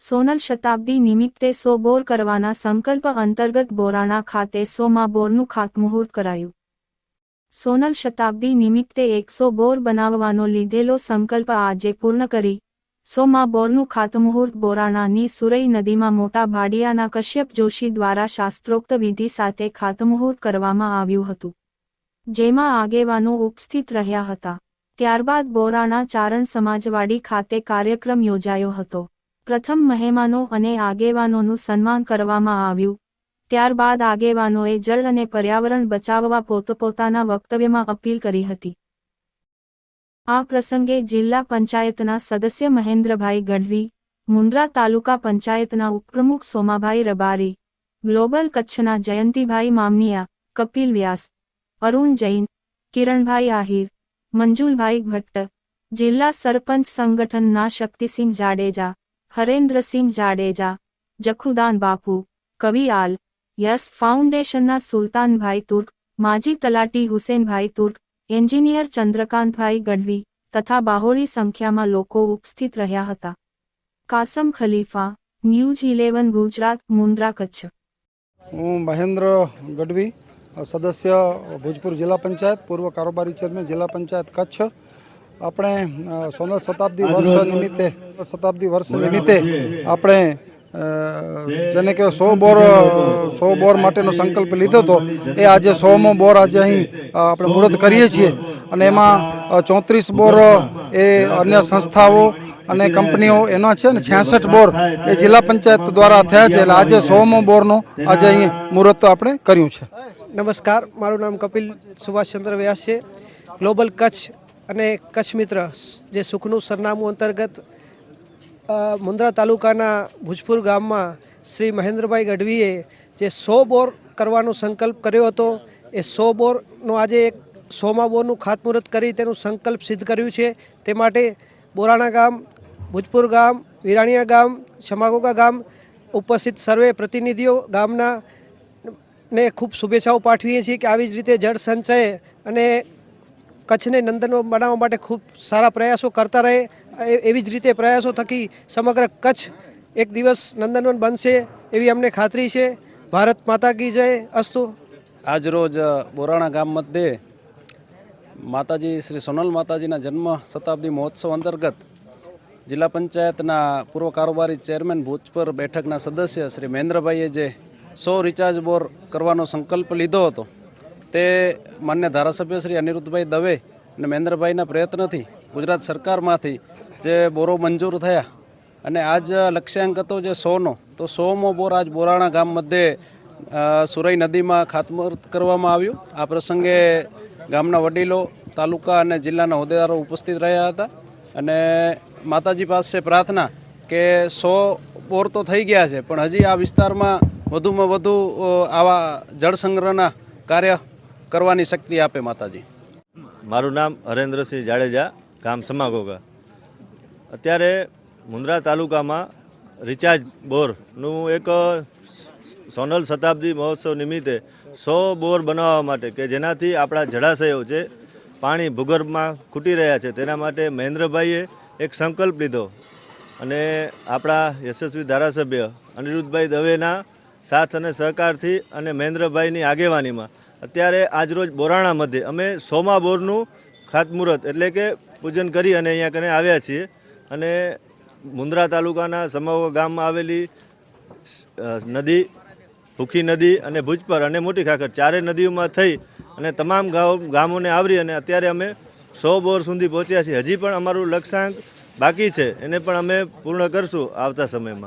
સોનલ શતાબ્દી નિમિત્તે સો બોર કરવાના સંકલ્પ અંતર્ગત બોરાણા ખાતે સોમાં બોરનું ખાતમુહૂર્ત કરાયું. સોનલ શતાબ્દી નિમિત્તે એકસો બોર બનાવવાનો લીધેલો સંકલ્પ આજે પૂર્ણ કરી સોમાં બોરનું ખાતમુહૂર્ત બોરાણાની સુરઈ નદીમાં મોટા ભાડિયાના કશ્યપ જોશી દ્વારા શાસ્ત્રોક્ત વિધિ સાથે ખાતમુહૂર્ત કરવામાં આવ્યું હતું, જેમાં આગેવાનો ઉપસ્થિત રહ્યા હતા. ત્યારબાદ બોરાણા ચારણ સમાજવાડી ખાતે કાર્યક્રમ યોજાયો હતો. પ્રથમ મહેમાનો અને આગેવાનોનું સન્માન કરવામાં આવ્યું. ત્યારબાદ આગેવાનોએ જળ અને પર્યાવરણ બચાવવા પોતપોતાના વક્તવ્યમાં અપીલ કરી હતી. આ પ્રસંગે જિલ્લા પંચાયતના સદસ્ય મહેન્દ્રભાઈ ગઢવી, મુન્દ્રા તાલુકા પંચાયતના ઉપપ્રમુખ સોમાભાઈ રબારી, ગ્લોબલ કચ્છના જયંતિભાઈ મામનિયા, કપિલ વ્યાસ, અરુણ જૈન, કિરણભાઈ આહિર, મંજુલભાઈ ભટ્ટ, જિલ્લા સરપંચ સંગઠનના શક્તિસિંહ જાડેજા, હરેન્દ્રસિંહ જાડેજા, જખુદાન બાપુ કવિયાલ યસ ફાઉન્ડેશનના સુલતાનભાઈ તુર્ક, માજી તલાટી હુસેનભાઈ તુર્ક એન્જિનિયર ચંદ્રકાંતભાઈ ગઢવી તથા બાહોળી સંખ્યામાં લોકો ઉપસ્થિત રહ્યા હતા. Kasam Khalifa news eleven Gujarat Mundra Kutch. હું મહેન્દ્ર ગઢવી સદસ્ય ભોજપુર જિલ્લા પંચાયત પૂર્વ કારોબારી ચેરમેન જિલ્લા પંચાયત કચ્છ. આપણે સોનલ શતાબ્દી વર્ષ નિમિત્તે શતાબ્દી વર્ષ નિમિત્તે આપણે જેને કે સો બોર સો બોર માટેનો સંકલ્પ લીધો હતો. એ આજે સોમો બોર આજે અહીં આપણે મુહૂર્ત કરીએ છીએ. અને એમાં ચોત્રીસ બોર એ અન્ય સંસ્થાઓ અને કંપનીઓ એના છે ને છ્યાસઠ બોર એ જિલ્લા પંચાયત દ્વારા થયા છે. એટલે આજે સોમો બોરનો આજે અહીં મુહૂર્ત આપણે કર્યું છે. નમસ્કાર મારું નામ કપિલ સુભાષચંદ્ર વ્યાસ છે. ગ્લોબલ કચ્છ અને કચ્છ મિત્ર જે સુખનું સરનામું અંતર્ગત મુન્દ્રા તાલુકાના ભુજપુર ગામમાં શ્રી મહેન્દ્રભાઈ ગઢવીએ જે સો બોર કરવાનો સંકલ્પ કર્યો હતો, એ સો બોરનો આજે એક સોમા બોરનું ખાતમુહૂર્ત કરી તેનું સંકલ્પ સિદ્ધ કર્યું છે. તે માટે બોરાણા ગામ, ભુજપુર ગામ, વિરાણીયા ગામ શમાગોગા ગામ ઉપસ્થિત સર્વે પ્રતિનિધિઓ ગામના ને ખૂબ શુભેચ્છાઓ પાઠવીએ છીએ કે આવી જ રીતે જળ સંચય અને કચ્છને નંદન બનાવવા માટે ખૂબ સારા પ્રયાસો કરતા રહે. એવી જ રીતે પ્રયાસો થકી સમગ્ર કચ્છ એક દિવસ નંદનવન બનશે એવી અમને ખાતરી છે. ભારત માતા કી જય. અસ્તુ. આજ રોજ બોરાણા ગામ મધ્યે માતાજી, શ્રી સોનલ માતાજીના જન્મ શતાબ્દી મહોત્સવ અંતર્ગત જિલ્લા પંચાયતના પૂર્વ કારોબારી ચેરમેન ભૂજપર બેઠકના સદસ્ય શ્રી મહેન્દ્રભાઈએ જે સો રિચાર્જ બોર કરવાનો સંકલ્પ લીધો હતો, તે માન્ય ધારાસભ્ય શ્રી અનિરુદ્ધભાઈ દવે અને મહેન્દ્રભાઈના પ્રયત્નથી ગુજરાત સરકારમાંથી જે બોરો મંજૂર થયા અને આજ લક્ષ્યાંક હતો જે સોનો, તો સોમો બોર આજ બોરાણા ગામ મધ્યે સુરઈ નદીમાં ખાતમુહૂર્ત કરવામાં આવ્યું. આ પ્રસંગે ગામના વડીલો, તાલુકા અને જિલ્લાના હોદ્દેદારો ઉપસ્થિત રહ્યા હતા અને માતાજી પાસે પ્રાર્થના કે સો બોર તો થઈ ગયા છે, પણ હજી આ વિસ્તારમાં વધુમાં વધુ આવા જળ સંગ્રહના કાર્ય કરવાની શક્તિ આપે માતાજી. મારું નામ હરેન્દ્રસિંહ જાડેજા, ગામ સમાગોગા. અત્યારે મુન્દ્રા તાલુકામાં રિચાર્જ બોરનું એક સોનલ શતાબ્દી મહોત્સવ નિમિત્તે સો બોર બનાવવા માટે કે જેનાથી આપણા જળાશયો છે પાણી ભૂગર્ભમાં ખૂટી રહ્યા છે, તેના માટે મહેન્દ્રભાઈએ એક સંકલ્પ લીધો અને આપણા યશસ્વી ધારાસભ્ય અનિરુદ્ધભાઈ દવેના સાથ અને સહકારથી અને મહેન્દ્રભાઈની આગેવાનીમાં અત્યારે આજરોજ બોરાણા મધ્યે અમે સોમા બોરનું ખાતમુહૂર્ત એટલે કે પૂજન કરી અને અહીંયા કને આવ્યા છીએ. અને મુન્દ્રા તાલુકાના સમગ્ર ગામમાં આવેલી નદી, ભૂખી નદી અને ભુજપર અને મોટી ખાખર ચારે નદીઓમાં થઈ અને તમામ ગામ ગામોને આવરી અને અત્યારે અમે સો બોર સુધી પહોંચ્યા છીએ. હજી પણ અમારું લક્ષ્યાંક બાકી છે. એને પણ અમે પૂર્ણ કરશું આવતા સમયમાં.